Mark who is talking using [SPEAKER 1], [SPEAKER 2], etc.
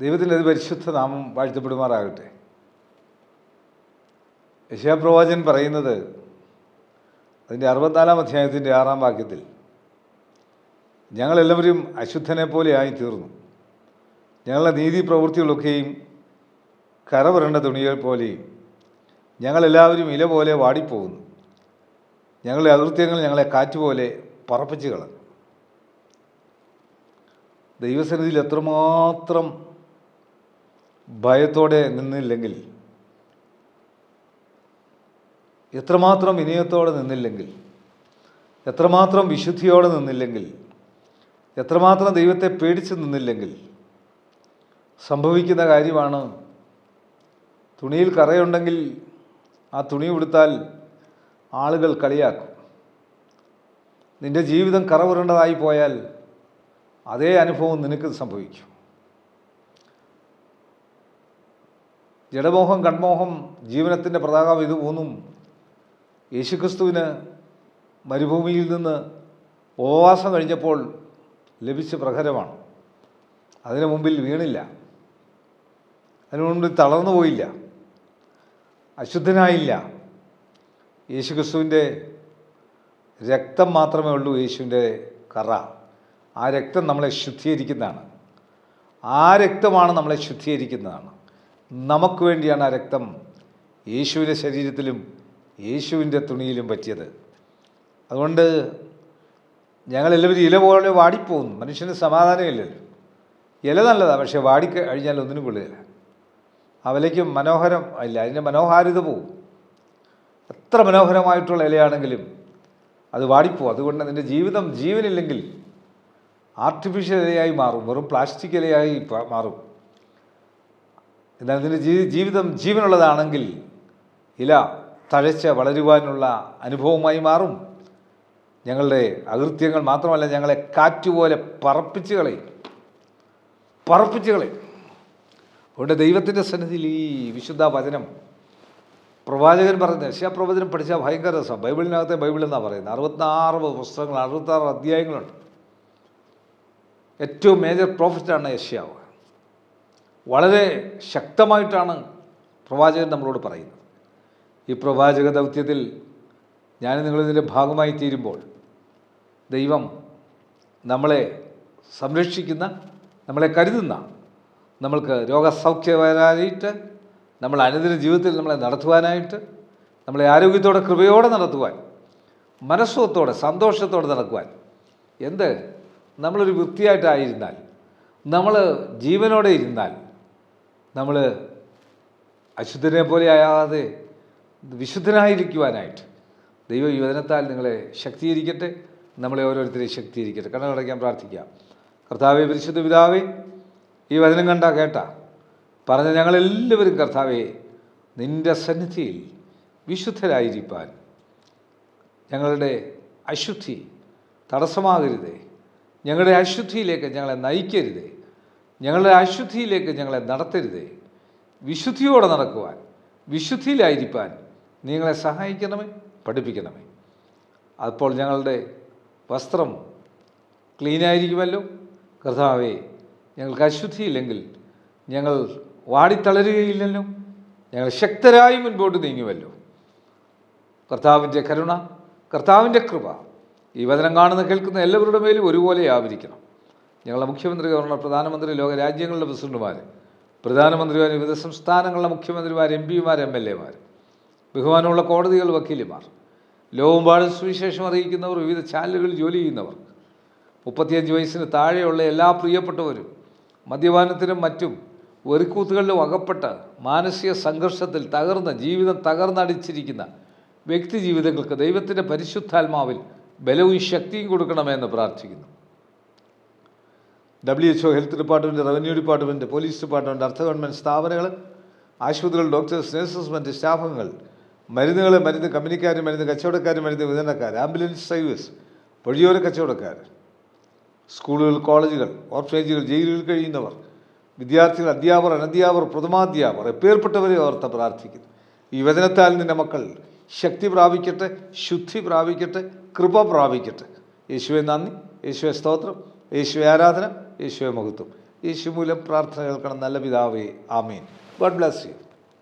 [SPEAKER 1] ദൈവത്തിന്റെ പരിശുദ്ധ നാമം വാഴ്ത്തപ്പെടുമാറാകട്ടെ. യശാപ്രവാചൻ പറയുന്നത് അതിന്റെ അറുപത്തിനാലാം അധ്യായത്തിന്റെ ആറാം വാക്യത്തിൽ ഞങ്ങളെല്ലാവരും അശുദ്ധനെ പോലെ ആയി തീർന്നു ഞങ്ങളുടെ നീതി പ്രവൃത്തികളൊക്കെയും കരവരണ്ട തുണികൾ പോലെയും ഞങ്ങളെല്ലാവരും ഇല പോലെ വാടിപ്പോകുന്നു. ഞങ്ങളുടെ അകൃത്യങ്ങൾ ഞങ്ങളെ കാറ്റുപോലെ പറപ്പിച്ച് കളഞ്ഞു. ദൈവസന്നിധിയിൽ എത്രമാത്രം ഭയത്തോടെ നിന്നില്ലെങ്കിൽ എത്രമാത്രം വിനയത്തോടെ നിന്നില്ലെങ്കിൽ എത്രമാത്രം വിശുദ്ധിയോടെ നിന്നില്ലെങ്കിൽ എത്രമാത്രം ദൈവത്തെ പേടിച്ച് നിന്നില്ലെങ്കിൽ സംഭവിക്കുന്ന കാര്യമാണ് തുണിയിൽ കറയുണ്ടെങ്കിൽ ആ തുണി ഉടുത്താൽ ആളുകൾ കളിയാക്കും. നിന്റെ ജീവിതം കറ പുരണ്ടതായി പോയാൽ അതേ അനുഭവം നിനക്ക് സംഭവിക്കും. ജഡമോഹം കൺമോഹം ജീവനത്തിന്റെ പ്രതാകം ഇത് മൂന്നും യേശുക്രിസ്തുവിന് മരുഭൂമിയിൽ നിന്ന് ഉപവാസം കഴിഞ്ഞപ്പോൾ ലഭിച്ച പ്രഹരമാണ്. അതിനു മുമ്പിൽ വീണില്ല. അതിനു മുമ്പിൽ തളർന്നു പോയില്ല. അശുദ്ധനായില്ല. യേശുക്രിസ്തുവിന്റെ രക്തം മാത്രമേ ഉള്ളൂ യേശുവിന്റെ കറ. ആ രക്തം നമ്മളെ ശുദ്ധീകരിക്കുന്നതാണ്. ആ രക്തമാണ് നമ്മളെ ശുദ്ധീകരിക്കുന്നതാണ്. നമുക്ക് വേണ്ടിയാണ് ആ രക്തം യേശുവിന്റെ ശരീരത്തിലും യേശുവിന്റെ തുണിയിലും പറ്റിയത്. അതുകൊണ്ട് ഞങ്ങളെല്ലാവരും ഇല പോലെ വാടിപ്പോകുന്നു. മനുഷ്യന് സമാധാനമില്ലല്ലോ ഇല നല്ലതാണ് പക്ഷേ വാടി കഴിഞ്ഞാൽ ഒന്നിനും കൊള്ളുകയില്ല അവലേക്ക് മനോഹരം ഇല്ല അതിന്റെ മനോഹാരിത പോവും. എത്ര മനോഹരമായിട്ടുള്ള ഇലയാണെങ്കിലും അത് വാടിപ്പോവും. അതുകൊണ്ട് നിന്റെ ജീവിതം ജീവനില്ലെങ്കിൽ ആർട്ടിഫിഷ്യൽ ഇലയായി മാറും. വെറും പ്ലാസ്റ്റിക് ഇലയായി മാറും. എന്നാൽ നിന്റെ ജീ ജീവിതം ജീവനുള്ളതാണെങ്കിൽ ഇല തഴച്ച് വളരുവാനുള്ള അനുഭവമായി മാറും. ഞങ്ങളുടെ അകൃത്യങ്ങൾ മാത്രമല്ല ഞങ്ങളെ കാറ്റുപോലെ പറപ്പിച്ച് കളയും. പറപ്പിച്ച് കളയും. അതുകൊണ്ട് ദൈവത്തിന്റെ സന്നിധിയിൽ ഈ വിശുദ്ധ വചനം പ്രവാചകൻ പറയുന്നത് പ്രവചനം പഠിച്ചാൽ ഭയങ്കര രസം. ബൈബിളിനകത്തെ ബൈബിൾ എന്നാണ് പറയുന്നത്? അറുപത്താറ് പുസ്തകങ്ങൾ അറുപത്താറ് അധ്യായങ്ങളുണ്ട്. ഏറ്റവും മേജർ പ്രോഫിറ്റാണ് യശ്യാവ് വളരെ ശക്തമായിട്ടാണ് പ്രവാചകൻ നമ്മളോട് പറയുന്നത്. ഈ പ്രവാചക ദൗത്യത്തിൽ ഞാൻ നിങ്ങളിതിന്റെ ഭാഗമായി തീരുമ്പോൾ ദൈവം നമ്മളെ സംരക്ഷിക്കുന്ന നമ്മളെ കരുതുന്ന നമ്മൾക്ക് രോഗസൗഖ്യവാനായിട്ട് നമ്മൾ അനുദിന ജീവിതത്തിൽ നമ്മളെ നടത്തുവാനായിട്ട് നമ്മളെ ആരോഗ്യത്തോടെ കൃപയോടെ നടത്തുവാൻ മനസ്സുഖത്തോടെ സന്തോഷത്തോടെ നടക്കുവാൻ എന്ത്? നമ്മളൊരു വൃത്തിയായിട്ടായിരുന്നാൽ നമ്മൾ ജീവനോടെ ഇരുന്നാൽ നമ്മൾ അശുദ്ധനെ പോലെ ആയാതെ വിശുദ്ധനായിരിക്കുവാനായിട്ട് ദൈവ യുവജനത്താൽ നിങ്ങളെ ശക്തീകരിക്കട്ടെ നമ്മളെ ഓരോരുത്തരെയും ശക്തീകരിക്കട്ടെ. കണ്ണടയ്ക്കാൻ പ്രാർത്ഥിക്കാം. കർത്താവെ പരിശുദ്ധ പിതാവേ ഈ വചനം കണ്ട കേട്ട? പറഞ്ഞ ഞങ്ങളെല്ലാവരും കർത്താവെ നിന്റെ സന്നിധിയിൽ വിശുദ്ധരായിരിക്കാൻ ഞങ്ങളുടെ അശുദ്ധി തടസ്സമാകരുതേ. ഞങ്ങളുടെ അശുദ്ധിയിലേക്ക് ഞങ്ങളെ നയിക്കരുതേ. ഞങ്ങളുടെ അശുദ്ധിയിലേക്ക് ഞങ്ങളെ നടത്തരുതേ. വിശുദ്ധിയോടെ നടക്കുവാൻ വിശുദ്ധിയിലായിരിക്കാൻ നിങ്ങളെ സഹായിക്കണമേ പഠിപ്പിക്കണമേ. അപ്പോൾ ഞങ്ങളുടെ വസ്ത്രം ക്ലീനായിരിക്കുമല്ലോ. കർത്താവേ ഞങ്ങൾക്ക് അശുദ്ധിയില്ലെങ്കിൽ ഞങ്ങൾ വാടിത്തളരുകയില്ലല്ലോ. ഞങ്ങൾ ശക്തരായി മുൻപോട്ട് നീങ്ങുമല്ലോ. കർത്താവിന്റെ കരുണ കർത്താവിന്റെ കൃപ ഈ വചനം കാണുന്ന കേൾക്കുന്ന എല്ലാവരുടെ മേലും ഒരുപോലെ ആവരിക്കണം. ഞങ്ങളുടെ മുഖ്യമന്ത്രി ഗവർണർ പ്രധാനമന്ത്രി ലോക രാജ്യങ്ങളുടെ പ്രസിഡന്റുമാർ പ്രധാനമന്ത്രിമാർ വിവിധ സംസ്ഥാനങ്ങളുടെ മുഖ്യമന്ത്രിമാർ എം പിമാർ എം എൽ എമാർ ബഹുമാനമുള്ള കോടതികൾ വക്കീലുമാർ ലോകമ്പാടും സുവിശേഷം അറിയിക്കുന്നവർ വിവിധ ചാനലുകളിൽ ജോലി ചെയ്യുന്നവർ മുപ്പത്തിയഞ്ച് വയസ്സിന് താഴെയുള്ള എല്ലാ പ്രിയപ്പെട്ടവരും മദ്യപാനത്തിനും മറ്റും വെറിക്കൂത്തുകളിലും അകപ്പെട്ട് മാനസിക സംഘർഷത്തിൽ തകർന്ന ജീവിതം തകർന്നടിച്ചിരിക്കുന്ന വ്യക്തി ജീവിതങ്ങൾക്ക് ദൈവത്തിന്റെ പരിശുദ്ധാത്മാവിൽ ബലവും ശക്തിയും കൊടുക്കണമെന്ന് പ്രാർത്ഥിക്കുന്നു. W H O health department revenue department police department അർദ്ധ ഗവൺമെന്റ് സ്ഥാപനങ്ങൾ ആശുപത്രികൾ ഡോക്ടേഴ്സ് നഴ്സസ് മറ്റ് സ്റ്റാഫുകൾ മരുന്നുകൾ മരുന്ന് കമ്പനിക്കാർ മരുന്ന് കച്ചവടക്കാർ മരുന്ന് വിതരണക്കാർ ആംബുലൻസ് സർവീസ് വഴിയോര കച്ചവടക്കാർ സ്കൂളുകൾ കോളേജുകൾ ഓർഫനേജുകൾ ജയിലുകളിൽ കഴിയുന്നവർ വിദ്യാർത്ഥികൾ അധ്യാപകർ അനധ്യാപകർ പ്രഥമാധ്യാപകർ എപ്പേർപ്പെട്ടവരെ ഓർത്ത് പ്രാർത്ഥിക്കുന്നു. ഈ വചനത്താൽ നിന്റെ മക്കൾ ശക്തി പ്രാപിക്കട്ടെ ശുദ്ധി പ്രാപിക്കട്ടെ കൃപ പ്രാപിക്കട്ടെ. യേശുവെ നന്ദി. യേശുവെ സ്തോത്രം. യേശുവെ ആരാധന യേശുവെ മഹത്വം. യേശു മൂലം പ്രാർത്ഥന കേൾക്കണം. നല്ല പിതാവേ ആമീൻ. God bless you